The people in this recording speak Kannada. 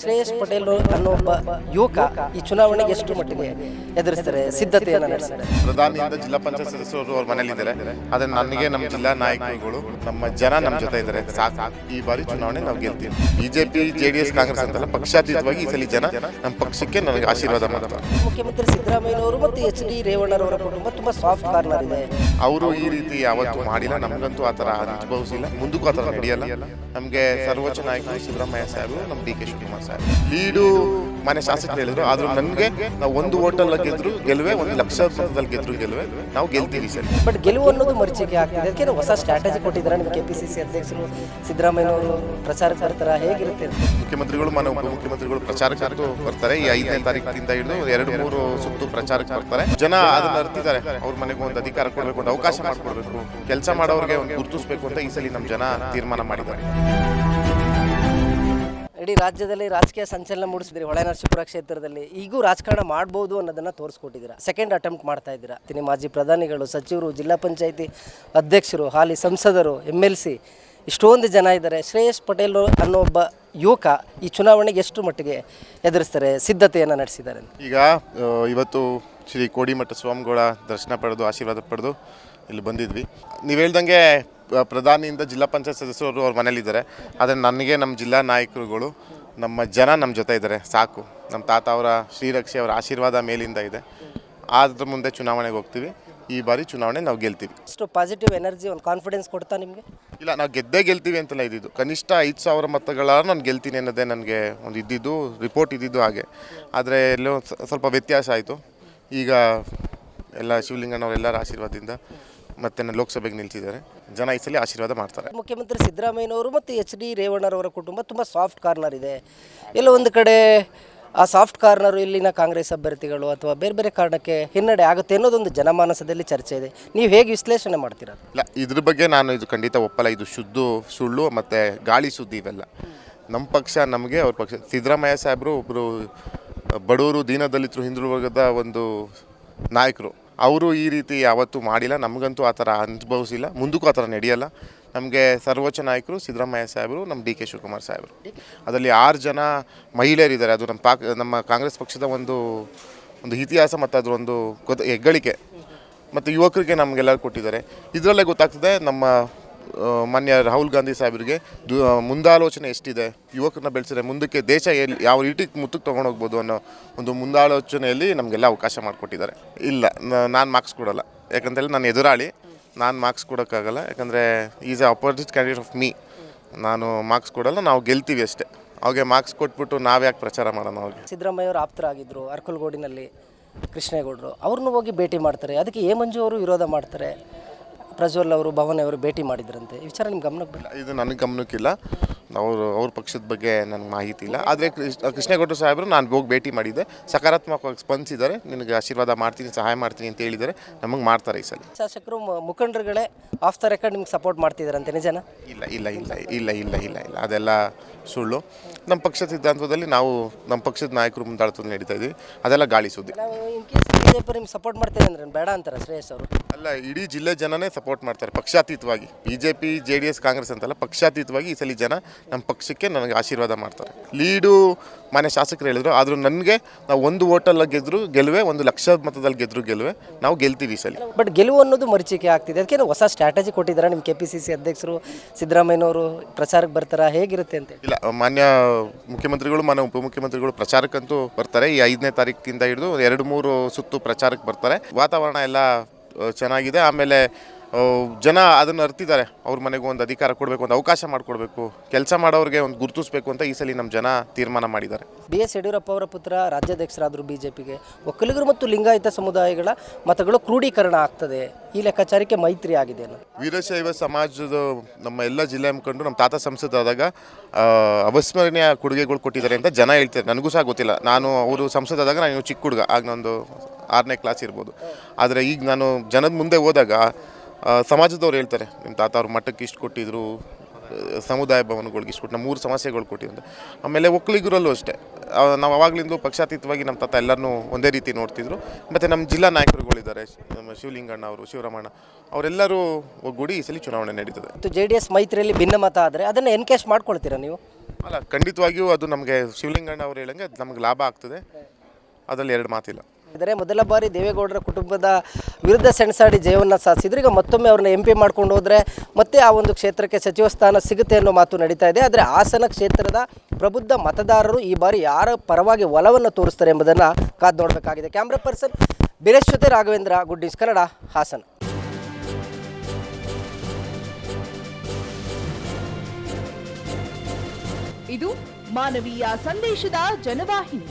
ಶ್ರೇಯಸ್ ಪಟೇಲ್ ಅನ್ನೋ ಒಬ್ಬ ಯುವಕ ಈ ಚುನಾವಣೆಗೆ ಎಷ್ಟು ಮಟ್ಟಿಗೆ ಎದುರಿಸ್ತಾರೆ ಸಿದ್ಧತೆಯನ್ನು ನಡೆಸ್ತಾರೆ? ಪ್ರಧಾನಿಯಿಂದ ಜಿಲ್ಲಾ ಪಂಚಾಯತ್ ಸದಸ್ಯರು ಅವ್ರ ಮನೇಲಿದ್ದಾರೆ ಆದರೆ ನನಗೆ ನಮ್ಮ ಜಿಲ್ಲಾ ನಾಯಕರುಗಳು ನಮ್ಮ ಜನ ನಮ್ಮ ಜೊತೆ ಇದ್ದಾರೆ. ಸಾಕು. ಈ ಬಾರಿ ಚುನಾವಣೆ ನಾವು ಗೆಲ್ತೀವಿ. BJP J D S Congress ಅಂತಲ್ಲ ಪಕ್ಷಾತೀತವಾಗಿ ಈ ಸಲ ಜನ ನಮ್ಮ ಪಕ್ಷಕ್ಕೆ ನನಗೆ ಆಶೀರ್ವಾದ ಮಾಡ್ತಾರೆ. ಮುಖ್ಯಮಂತ್ರಿ ಸಿದ್ದರಾಮಯ್ಯನವರು ಮತ್ತು ಎಚ್ ಡಿ ರೇವಣ್ಣರವರ ಕುಟುಂಬ ತುಂಬಾ ಸಾಫ್ಟ್ ಕಾರ್ನರ್ ಇದೆ. ಅವರು ಈ ರೀತಿ ಯಾವತ್ತೂ ಮಾಡಿಲ್ಲ. ನಮಗಂತೂ ಆ ಥರ ಅನುಭವಿಸಿಲ್ಲ. ಮುಂದಕ್ಕೂ ಆ ಥರ ನಡೆಯಲ್ಲ. ನಮಗೆ ಸರ್ವೋಚ್ಚ ನಾಯಕರು ಸಿದ್ದರಾಮಯ್ಯ ಸಾಹೇಬರು ನಮ್ಮ ಡಿ ಕೆ ಶಿವಕುಮಾರ್. ಸಾಹೇಬ್ ಲೀಡು ಮನೆ ಶಾಸಕರು ಹೇಳಿದ್ರು ಆದ್ರೂ ನನಗೆ ನಾವು ಒಂದು ಹೋಟೆಲ್ ಗೆದ್ರು ಗೆಲುವೆ ಒಂದು ಲಕ್ಷ ಮತದಲ್ಲಿ ಗೆದ್ರು ಗೆಲುವೆ ನಾವು ಗೆಲ್ತೀವಿ ಸರ್. ಬಟ್ ಗೆಲುವು ಅನ್ನೋದು ಮರ್ಚಿಕೆ ಆಗ್ತಿದೆ. ಅದಕ್ಕೆ ಹೊಸ ಸ್ಟ್ರಾಟಜಿ ಕೊಟ್ಟಿದ್ದಾರೆ ನಿಮ್ಮ ಕೆ ಪಿ ಸಿ ಸಿ ಅಧ್ಯಕ್ಷರು ಸಿದ್ದರಾಮಯ್ಯನವರು ಪ್ರಚಾರಕ್ಕೆ ಬರ್ತಾರ? ಹೇಗಿರುತ್ತೆ? ಮುಖ್ಯಮಂತ್ರಿಗಳು ಮನೆ ಉಪಮುಖ್ಯಮಂತ್ರಿಗಳು ಪ್ರಚಾರಕ್ಕೆ ಬರ್ತಾರೆ. ಈ ಐದನೇ ತಾರೀಕಿಂದ ಹಿಡಿದು ಎರಡು ಮೂರು ಸುತ್ತು ಪ್ರಚಾರಕ್ಕೆ ಬರ್ತಾರೆ. ಜನ ಅದನ್ನ ಅರ್ತಿದ್ದಾರೆ. ಅವ್ರ ಮನೆಗೆ ಒಂದು ಅಧಿಕಾರ ಕೊಡಬೇಕು ಒಂದು ಅವಕಾಶ ಮಾಡಿಕೊಡ್ಬೇಕು. ಕೆಲಸ ಮಾಡೋರಿಗೆ ಒಂದು ಗುರುತಿಸಬೇಕು ಅಂತ ಈ ಸಲ ನಮ್ಮ ಜನ ತೀರ್ಮಾನ ಮಾಡಿದ್ದಾರೆ. ಇಡೀ ರಾಜ್ಯದಲ್ಲಿ ರಾಜಕೀಯ ಸಂಚಲನ ಮೂಡಿಸಿದ್ರಿ ಹೊಳೆ ನರಸೀಪುರ ಕ್ಷೇತ್ರದಲ್ಲಿ. ಈಗೂ ರಾಜಕಾರಣ ಮಾಡ್ಬೋದು ಅನ್ನೋದನ್ನ ತೋರಿಸ್ಕೊಟ್ಟಿದ್ದೀರಾ? ಸೆಕೆಂಡ್ ಅಟೆಂಪ್ಟ್ ಮಾಡ್ತಾ ಇದ್ದೀರಾ? ನಿಮ್ಮ ಮಾಜಿ ಪ್ರಧಾನಿಗಳು, ಸಚಿವರು, ಜಿಲ್ಲಾ ಪಂಚಾಯತಿ ಅಧ್ಯಕ್ಷರು, ಹಾಲಿ ಸಂಸದರು ಎಂ ಎಲ್ ಸಿ ಇಷ್ಟೊಂದು ಜನ ಇದ್ದಾರೆ. ಶ್ರೇಯಸ್ ಪಟೇಲ್ ಅನ್ನೋ ಒಬ್ಬ ಯುವಕ ಈ ಚುನಾವಣೆಗೆ ಎಷ್ಟು ಮಟ್ಟಿಗೆ ಎದುರಿಸ್ತಾರೆ, ಸಿದ್ಧತೆಯನ್ನು ನಡೆಸಿದ್ದಾರೆ ಈಗ ಇವತ್ತು ಶ್ರೀ ಕೋಡಿಮಠ ಸ್ವಾಮಿಗಳ ದರ್ಶನ ಪಡೆದು, ಆಶೀರ್ವಾದ ಪಡೆದು ಇಲ್ಲಿ ಬಂದಿದ್ವಿ. ನೀವು ಹೇಳ್ದಂಗೆ ಪ್ರಧಾನಿಯಿಂದ ಜಿಲ್ಲಾ ಪಂಚಾಯತ್ ಸದಸ್ಯರು ಅವ್ರ ಮನೇಲಿದ್ದಾರೆ. ಆದರೆ ನನಗೆ ನಮ್ಮ ಜಿಲ್ಲಾ ನಾಯಕರುಗಳು ನಮ್ಮ ಜನ ನಮ್ಮ ಜೊತೆ ಇದ್ದಾರೆ. ಸಾಕು. ನಮ್ಮ ತಾತ ಅವರ ಶ್ರೀರಕ್ಷೆ ಅವರ ಆಶೀರ್ವಾದ ಮೇಲಿಂದ ಇದೆ. ಅದ್ರ ಮುಂದೆ ಚುನಾವಣೆಗೆ ಹೋಗ್ತೀವಿ. ಈ ಬಾರಿ ಚುನಾವಣೆ ನಾವು ಗೆಲ್ತೀವಿ. ಅಷ್ಟು ಪಾಸಿಟಿವ್ ಎನರ್ಜಿ ಒಂದು ಕಾನ್ಫಿಡೆನ್ಸ್ ಕೊಡ್ತಾ ನಿಮಗೆ? ಇಲ್ಲ ನಾವು ಗೆದ್ದೇ ಗೆಲ್ತೀವಿ ಅಂತಲ್ಲ ಇದ್ದಿದ್ದು. ಕನಿಷ್ಠ ಐದು ಸಾವಿರ ಮತಗಳ ನಾನು ಗೆಲ್ತೀನಿ ಅನ್ನೋದೇ ನನಗೆ ಒಂದು ಇದ್ದಿದ್ದು ರಿಪೋರ್ಟ್ ಇದ್ದಿದ್ದು ಹಾಗೆ. ಆದರೆ ಎಲ್ಲೋ ಸ್ವಲ್ಪ ವ್ಯತ್ಯಾಸ ಆಯಿತು. ಈಗ ಎಲ್ಲ ಶಿವಲಿಂಗನವರೆಲ್ಲರ ಆಶೀರ್ವಾದದಿಂದ ಮತ್ತೆ ಲೋಕಸಭೆಗೆ ನಿಲ್ತಿದ್ದಾರೆ. ಜನ ಈ ಸಲ ಆಶೀರ್ವಾದ ಮಾಡ್ತಾರೆ. ಮುಖ್ಯಮಂತ್ರಿ ಸಿದ್ದರಾಮಯ್ಯನವರು ಮತ್ತು ಎಚ್ ಡಿ ರೇವಣ್ಣರವರ ಕುಟುಂಬ ತುಂಬ ಸಾಫ್ಟ್ ಕಾರ್ನರ್ ಇದೆ. ಎಲ್ಲ ಒಂದು ಕಡೆ ಆ ಸಾಫ್ಟ್ ಕಾರ್ನರು ಇಲ್ಲಿನ ಕಾಂಗ್ರೆಸ್ ಅಭ್ಯರ್ಥಿಗಳು ಅಥವಾ ಬೇರೆ ಬೇರೆ ಕಾರಣಕ್ಕೆ ಹಿನ್ನಡೆ ಆಗುತ್ತೆ ಅನ್ನೋದೊಂದು ಜನಮಾನಸದಲ್ಲಿ ಚರ್ಚೆ ಇದೆ. ನೀವು ಹೇಗೆ ವಿಶ್ಲೇಷಣೆ ಮಾಡ್ತೀರಾ? ಇಲ್ಲ ಇದ್ರ ಬಗ್ಗೆ ನಾನು ಇದು ಖಂಡಿತ ಒಪ್ಪಲ್ಲ. ಇದು ಶುದ್ಧ ಸುಳ್ಳು ಮತ್ತು ಗಾಳಿ ಸುದ್ದಿ ಇವೆಲ್ಲ. ನಮ್ಮ ಪಕ್ಷ ನಮಗೆ ಅವ್ರ ಪಕ್ಷ. ಸಿದ್ದರಾಮಯ್ಯ ಸಾಹೇಬರು ಒಬ್ಬರು ಬಡವರು ದೀನದಲಿತರು ಹಿಂದುಳಿದ ವರ್ಗದ ಒಂದು ನಾಯಕರು. ಅವರು ಈ ರೀತಿ ಯಾವತ್ತೂ ಮಾಡಿಲ್ಲ. ನಮಗಂತೂ ಆ ಥರ ಅನುಭವಿಸಿಲ್ಲ. ಮುಂದಕ್ಕೂ ಆ ಥರ ನಡೆಯಲ್ಲ. ನಮಗೆ ಸರ್ವೋಚ್ಚ ನಾಯಕರು ಸಿದ್ದರಾಮಯ್ಯ ಸಾಹೇಬರು ನಮ್ಮ ಡಿ ಕೆ ಶಿವಕುಮಾರ್ ಸಾಹೇಬರು. ಅದರಲ್ಲಿ ಆರು ಜನ ಮಹಿಳೆಯರಿದ್ದಾರೆ. ಅದು ನಮ್ಮ ಪಾಕ್, ನಮ್ಮ ಕಾಂಗ್ರೆಸ್ ಪಕ್ಷದ ಒಂದು ಒಂದು ಇತಿಹಾಸ ಮತ್ತು ಅದರ ಒಂದು ಹೆಗ್ಗಳಿಕೆ. ಮತ್ತು ಯುವಕರಿಗೆ ನಮಗೆಲ್ಲರೂ ಕೊಟ್ಟಿದ್ದಾರೆ. ಇದರಲ್ಲೇ ಗೊತ್ತಾಗ್ತದೆ ನಮ್ಮ ಮಾನ್ಯ ರಾಹುಲ್ ಗಾಂಧಿ ಸಾಹೇಬರಿಗೆ ಮುಂದಾಲೋಚನೆ ಎಷ್ಟಿದೆ? ಯುವಕರನ್ನ ಬೆಳೆಸಿದ್ರೆ ಮುಂದಕ್ಕೆ ದೇಶ ಎಲ್ಲಿ ಯಾವ ರೀತಿಗೆ ಮುತ್ತಕ್ಕೆ ತೊಗೊಂಡೋಗ್ಬೋದು ಅನ್ನೋ ಒಂದು ಮುಂದಾಲೋಚನೆಯಲ್ಲಿ ನಮಗೆಲ್ಲ ಅವಕಾಶ ಮಾಡಿಕೊಟ್ಟಿದ್ದಾರೆ. ಇಲ್ಲ ನಾನು ಮಾರ್ಕ್ಸ್ ಕೊಡಲ್ಲ. ಯಾಕಂತೇಳಿ ನಾನು ಎದುರಾಳಿ. ನಾನು ಮಾರ್ಕ್ಸ್ ಕೊಡೋಕ್ಕಾಗಲ್ಲ. ಯಾಕಂದರೆ is a opposite candidate of me ನಾನು ಮಾರ್ಕ್ಸ್ ಕೊಡಲ್ಲ, ನಾವು ಗೆಲ್ತೀವಿ ಅಷ್ಟೇ. ಅವ್ರಿಗೆ ಮಾರ್ಕ್ಸ್ ಕೊಟ್ಬಿಟ್ಟು ನಾವ್ಯಾಕೆ ಪ್ರಚಾರ ಮಾಡೋಣ ಅವ್ರಿಗೆ? ಸಿದ್ದರಾಮಯ್ಯ ಅವರು ಆಪ್ತರಾಗಿದ್ದರು ಅರ್ಕಲ್ಗೋಡಿನಲ್ಲಿ ಕೃಷ್ಣೇಗೌಡರು. ಅವ್ರನ್ನೂ ಹೋಗಿ ಭೇಟಿ ಮಾಡ್ತಾರೆ. ಅದಕ್ಕೆ ಏ ಮಂಜು ಅವರು ವಿರೋಧ ಮಾಡ್ತಾರೆ. ಪ್ರಜ್ವಲ್ ಅವರು ಭವನ್ ಅವರು ಭೇಟಿ ಮಾಡಿದ್ರಂತೆ. ಈ ವಿಚಾರ ನಿಮ್ಗೆ ಗಮನಕ್ಕೆ ಬರಲ್ಲ ಇದು ನನಗೆ ಗಮನಕ್ಕಿಲ್ಲ. ಅವರು ಅವ್ರ ಪಕ್ಷದ ಬಗ್ಗೆ ನನಗೆ ಮಾಹಿತಿ ಇಲ್ಲ. ಆದರೆ ಕೃಷ್ಣೇಗೌಡರು ಸಾಹೇಬರು ನಾನು ಹೋಗಿ ಭೇಟಿ ಮಾಡಿದ್ದೆ. ಸಕಾರಾತ್ಮಕವಾಗಿ ಸ್ಪಂದಿಸಿದ್ದಾರೆ. ನಿನಗೆ ಆಶೀರ್ವಾದ ಮಾಡ್ತೀನಿ ಸಹಾಯ ಮಾಡ್ತೀನಿ ಅಂತ ಹೇಳಿದರೆ ನಮಗೆ ಮಾಡ್ತಾರೆ ಈ ಸಲ. ಶಾಸಕರು ಮುಖಂಡರುಗಳೇ ಆಫ್ ದ ರೆಕಾರ್ಡ್ ನಿಮ್ಗೆ ಸಪೋರ್ಟ್ ಮಾಡ್ತಿದ್ದಾರಂತೆ ನಿಜನ? ಇಲ್ಲ ಇಲ್ಲ ಇಲ್ಲ ಇಲ್ಲ ಇಲ್ಲ ಇಲ್ಲ ಇಲ್ಲ. ಅದೆಲ್ಲ ಸುಳ್ಳು. ನಮ್ಮ ಪಕ್ಷದ ಸಿದ್ಧಾಂತದಲ್ಲಿ ನಾವು ನಮ್ಮ ಪಕ್ಷದ ನಾಯಕರು ಮುಂದಾಳತ್ವ ನಡೀತಾ ಇದ್ದೀವಿ. ಅದೆಲ್ಲ ಗಾಳಿ ಸುದ್ದಿ. ಇನ್ ಕೇಸ್ ಬಿಜೆಪಿ ನಿಮ್ಗೆ ಸಪೋರ್ಟ್ ಮಾಡ್ತೇನೆ ಅಂದ್ರೆ ಬೇಡ ಅಂತಾರೆ ಶ್ರೇಯಸ್ ಅವರು? ಅಲ್ಲ ಇಡೀ ಜಿಲ್ಲೆ ಜನನೇ ಸಪೋರ್ಟ್ ಮಾಡ್ತಾರೆ ಪಕ್ಷಾತೀತವಾಗಿ. B J P J D S Congress ಅಂತಲ್ಲ ಪಕ್ಷಾತೀತವಾಗಿ ಈ ಸಲ ಜನ ನಮ್ಮ ಪಕ್ಷಕ್ಕೆ ನನಗೆ ಆಶೀರ್ವಾದ ಮಾಡ್ತಾರೆ. ಲೀಡು ಮನೆ ಶಾಸಕರು ಹೇಳಿದ್ರು ಆದರೂ ನನಗೆ ನಾವು ಒಂದು ಓಟಲ್ಲಿ ಗೆದ್ದರು ಗೆಲುವೆ ಒಂದು ಲಕ್ಷ ಮತದಲ್ಲಿ ಗೆದ್ರು ಗೆಲುವೆ ನಾವು ಗೆಲ್ತೀವಿ ಈ ಸಲ. ಬಟ್ ಗೆಲುವು ಅನ್ನೋದು ಮರೀಚಿಕೆ ಆಗ್ತಿದೆ. ಅದಕ್ಕೆ ಹೊಸ ಸ್ಟ್ರಾಟಜಿ ಕೊಟ್ಟಿದ್ದಾರೆ ನಿಮ್ಮ ಕೆ ಪಿ ಸಿ ಸಿ ಅಧ್ಯಕ್ಷರು ಸಿದ್ದರಾಮಯ್ಯನವರು ಪ್ರಚಾರಕ್ಕೆ ಬರ್ತಾರಾ ಹೇಗಿರುತ್ತೆ ಅಂತ ಇಲ್ಲ ಮಾನ್ಯ ಮುಖ್ಯಮಂತ್ರಿಗಳು ಮಾನ್ಯ ಉಪಮುಖ್ಯಮಂತ್ರಿಗಳು ಪ್ರಚಾರಕ್ಕಂತೂ ಬರ್ತಾರೆ. ಈ ಐದನೇ ತಾರೀಕಿಂದ ಹಿಡಿದು ಎರಡು ಮೂರು ಸುತ್ತು ಪ್ರಚಾರಕ್ಕೆ ಬರ್ತಾರೆ. ವಾತಾವರಣ ಎಲ್ಲ ಚೆನ್ನಾಗಿದೆ. ಆಮೇಲೆ ಜನ ಅದನ್ನು ಅರ್ತಿದ್ದಾರೆ. ಅವ್ರ ಮನೆಗೆ ಒಂದು ಅಧಿಕಾರ ಕೊಡಬೇಕು ಒಂದು ಅವಕಾಶ ಮಾಡಿಕೊಡ್ಬೇಕು. ಕೆಲಸ ಮಾಡೋರಿಗೆ ಒಂದು ಗುರುತಿಸ್ಬೇಕು ಅಂತ ಈ ಸಲ ನಮ್ಮ ಜನ ತೀರ್ಮಾನ ಮಾಡಿದ್ದಾರೆ. ಬಿ ಎಸ್ ಯಡಿಯೂರಪ್ಪ ಅವರ ಪುತ್ರ ರಾಜ್ಯಾಧ್ಯಕ್ಷರಾದರು ಬಿ ಜೆ ಪಿಗೆ ಒಕ್ಕಲಿಗರು ಮತ್ತು ಲಿಂಗಾಯತ ಸಮುದಾಯಗಳ ಮತಗಳು ಕ್ರೋಢೀಕರಣ ಆಗ್ತದೆ. ಈ ಲೆಕ್ಕಾಚಾರಕ್ಕೆ ಮೈತ್ರಿ ಆಗಿದೆ ವೀರಶೈವ ಸಮಾಜದ ನಮ್ಮ ಎಲ್ಲ ಜಿಲ್ಲೆ ಮುಖಂಡರು ನಮ್ಮ ತಾತ ಸಂಸದಾದಾಗ ಆದಾಗ ಅವಿಸ್ಮರಣೀಯ ಕೊಡುಗೆಗಳು ಕೊಟ್ಟಿದ್ದಾರೆ ಅಂತ ಜನ ಹೇಳ್ತಾರೆ ನನಗೂ ಸಹ ಗೊತ್ತಿಲ್ಲ. ನಾನು ಅವರು ಸಂಸದಾದಾಗ ನಾನು ಚಿಕ್ಕ ಹುಡುಗ. ಆಗ ನಂದು ಆರನೇ ಕ್ಲಾಸ್ ಇರ್ಬೋದು. ಆದರೆ ಈಗ ನಾನು ಜನದ ಮುಂದೆ ಹೋದಾಗ ಸಮಾಜದವ್ರು ಹೇಳ್ತಾರೆ ನಿಮ್ಮ ತಾತ ಅವ್ರ ಮಠಕ್ಕೆ ಇಷ್ಟು ಕೊಟ್ಟಿದ್ರು ಸಮುದಾಯ ಭವನಗಳಿಗೆ ಇಷ್ಟು ಕೊಟ್ಟು ನಮ್ಮ ಮೂರು ಸಮಸ್ಯೆಗಳು ಕೊಟ್ಟಿದ್ದೆ ಆಮೇಲೆ ಒಕ್ಕಲಿಗರಲ್ಲೂ ಅಷ್ಟೇ. ನಾವು ಅವಾಗಲಿಂದ ಪಕ್ಷಾತೀತವಾಗಿ ನಮ್ಮ ತಾತ ಎಲ್ಲರನ್ನೂ ಒಂದೇ ರೀತಿ ನೋಡ್ತಿದ್ರು. ಮತ್ತು ನಮ್ಮ ಜಿಲ್ಲಾ ನಾಯಕರುಗಳಿದ್ದಾರೆ ನಮ್ಮ ಶಿವಲಿಂಗಣ್ಣ ಅವರು ಶಿವರಾಮಣ್ಣ ಅವರೆಲ್ಲರೂ ಒಗ್ಗೂಡಿ ಈ ಸಲ ಚುನಾವಣೆ ನಡೀತದೆ. ಮತ್ತು ಜೆ ಡಿ ಎಸ್ ಮೈತ್ರಿಯಲ್ಲಿ ಭಿನ್ನಮತ ಆದರೆ ಅದನ್ನು ಎನ್ಕೇಶ್ ಮಾಡ್ಕೊಳ್ತೀರಾ ನೀವು? ಅಲ್ಲ ಖಂಡಿತವಾಗಿಯೂ ಅದು ನಮಗೆ ಶಿವಲಿಂಗಣ್ಣ ಅವರು ಹೇಳಂಗೆ ಅದು ನಮ್ಗೆ ಲಾಭ ಆಗ್ತದೆ. ಅದರಲ್ಲಿ ಎರಡು ಮಾತಿಲ್ಲ. ಇದರೆ ಮೊದಲ ಬಾರಿ ದೇವೇಗೌಡರ ಕುಟುಂಬದ ವಿರುದ್ಧ ಸೆಣಸಾಡಿ ಜಯವನ್ನು ಸಾಧಿಸಿದ್ರು. ಈಗ ಮತ್ತೊಮ್ಮೆ ಅವ್ರನ್ನ ಎಂ ಪಿ ಮಾಡ್ಕೊಂಡು ಹೋದರೆ ಮತ್ತೆ ಆ ಒಂದು ಕ್ಷೇತ್ರಕ್ಕೆ ಸಚಿವ ಸ್ಥಾನ ಸಿಗುತ್ತೆ ಅನ್ನೋ ಮಾತು ನಡೀತಾ ಇದೆ. ಆದರೆ ಹಾಸನ ಕ್ಷೇತ್ರದ ಪ್ರಬುದ್ಧ ಮತದಾರರು ಈ ಬಾರಿ ಯಾರ ಪರವಾಗಿ ಒಲವನ್ನು ತೋರಿಸ್ತಾರೆ ಎಂಬುದನ್ನು ಕಾದು ನೋಡಬೇಕಾಗಿದೆ. ಕ್ಯಾಮ್ರಾ ಪರ್ಸನ್ ಬಿರೇಶ್ ಜೊತೆ ರಾಘವೇಂದ್ರ ಗುಡ್ ನ್ಯೂಸ್ ಕನ್ನಡ ಹಾಸನ. ಇದು ಮಾನವೀಯ ಸಂದೇಶದ ಜನವಾಹಿನಿ.